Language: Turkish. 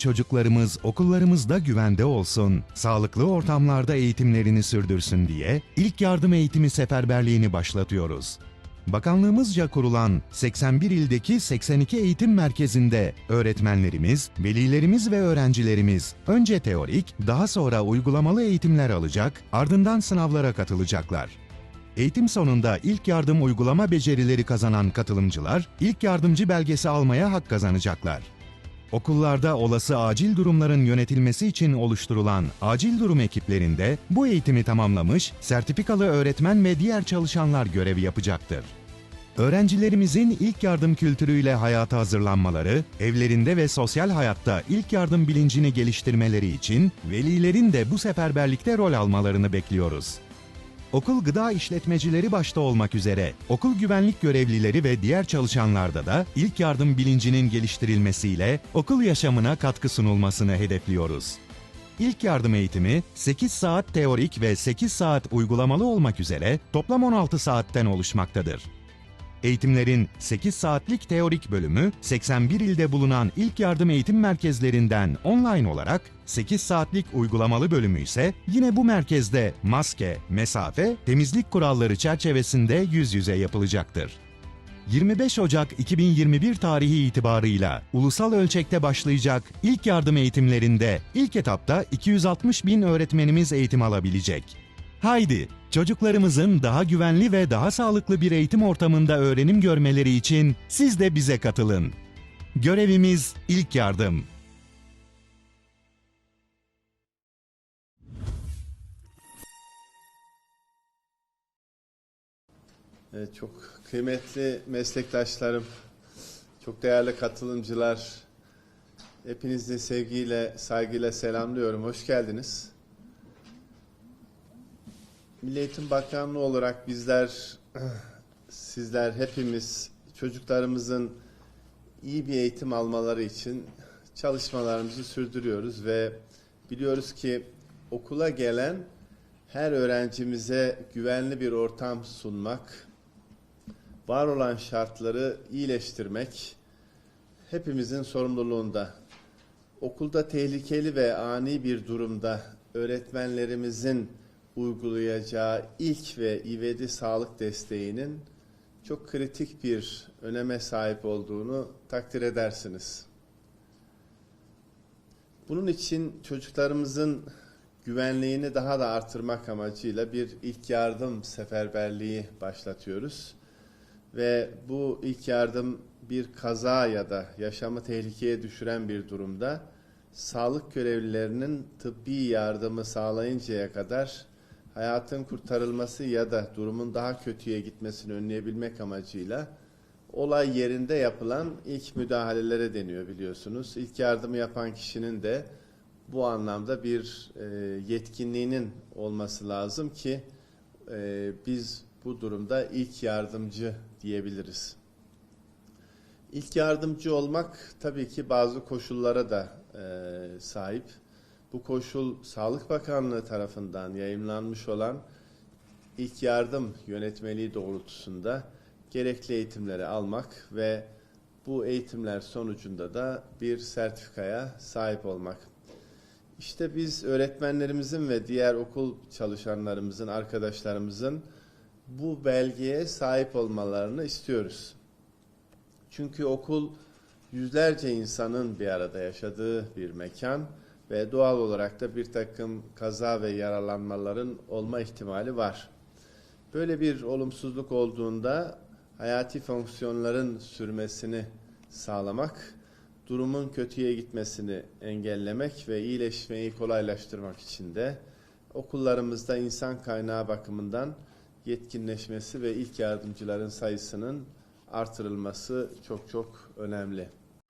çocuklarımız okullarımızda güvende olsun, sağlıklı ortamlarda eğitimlerini sürdürsün diye ilk yardım eğitimi seferberliğini başlatıyoruz. Bakanlığımızca kurulan 81 ildeki 82 eğitim merkezinde öğretmenlerimiz, velilerimiz ve öğrencilerimiz önce teorik, daha sonra uygulamalı eğitimler alacak, ardından sınavlara katılacaklar. Eğitim sonunda ilk yardım uygulama becerileri kazanan katılımcılar, ilk yardımcı belgesi almaya hak kazanacaklar. Okullarda olası acil durumların yönetilmesi için oluşturulan acil durum ekiplerinde bu eğitimi tamamlamış sertifikalı öğretmen ve diğer çalışanlar görev yapacaktır. Öğrencilerimizin ilk yardım kültürüyle hayata hazırlanmaları, evlerinde ve sosyal hayatta ilk yardım bilincini geliştirmeleri için velilerin de bu seferberlikte rol almalarını bekliyoruz. Okul gıda işletmecileri başta olmak üzere okul güvenlik görevlileri ve diğer çalışanlarda da ilk yardım bilincinin geliştirilmesiyle okul yaşamına katkı sunulmasını hedefliyoruz. İlk yardım eğitimi 8 saat teorik ve 8 saat uygulamalı olmak üzere toplam 16 saatten oluşmaktadır. Eğitimlerin 8 saatlik teorik bölümü 81 ilde bulunan ilk yardım eğitim merkezlerinden online olarak 8 saatlik uygulamalı bölümü ise yine bu merkezde maske, mesafe, temizlik kuralları çerçevesinde yüz yüze yapılacaktır. 25 Ocak 2021 tarihi itibarıyla ulusal ölçekte başlayacak ilk yardım eğitimlerinde ilk etapta 260 bin öğretmenimiz eğitim alabilecek. Haydi çocuklarımızın daha güvenli ve daha sağlıklı bir eğitim ortamında öğrenim görmeleri için siz de bize katılın. Görevimiz ilk yardım. Evet, çok kıymetli meslektaşlarım, çok değerli katılımcılar, hepinizi sevgiyle, saygıyla selamlıyorum. Hoş geldiniz. Milli Eğitim Bakanlığı olarak bizler, sizler hepimiz çocuklarımızın iyi bir eğitim almaları için çalışmalarımızı sürdürüyoruz ve biliyoruz ki okula gelen her öğrencimize güvenli bir ortam sunmak, var olan şartları iyileştirmek hepimizin sorumluluğunda. Okulda tehlikeli ve ani bir durumda öğretmenlerimizin uygulayacağı ilk ve ivedi sağlık desteğinin çok kritik bir öneme sahip olduğunu takdir edersiniz. Bunun için çocuklarımızın güvenliğini daha da artırmak amacıyla bir ilk yardım seferberliği başlatıyoruz. Ve bu ilk yardım bir kaza ya da yaşamı tehlikeye düşüren bir durumda sağlık görevlilerinin tıbbi yardımı sağlayıncaya kadar hayatın kurtarılması ya da durumun daha kötüye gitmesini önleyebilmek amacıyla olay yerinde yapılan ilk müdahalelere deniyor biliyorsunuz. İlk yardımı yapan kişinin de bu anlamda bir e, yetkinliğinin olması lazım ki e, biz bu durumda ilk yardımcı diyebiliriz. İlk yardımcı olmak tabii ki bazı koşullara da e, sahip. Bu koşul Sağlık Bakanlığı tarafından yayımlanmış olan ilk yardım yönetmeliği doğrultusunda gerekli eğitimleri almak ve bu eğitimler sonucunda da bir sertifikaya sahip olmak. İşte biz öğretmenlerimizin ve diğer okul çalışanlarımızın, arkadaşlarımızın bu belgeye sahip olmalarını istiyoruz. Çünkü okul yüzlerce insanın bir arada yaşadığı bir mekan ve doğal olarak da bir takım kaza ve yaralanmaların olma ihtimali var. Böyle bir olumsuzluk olduğunda hayati fonksiyonların sürmesini sağlamak, durumun kötüye gitmesini engellemek ve iyileşmeyi kolaylaştırmak için de okullarımızda insan kaynağı bakımından yetkinleşmesi ve ilk yardımcıların sayısının artırılması çok çok önemli.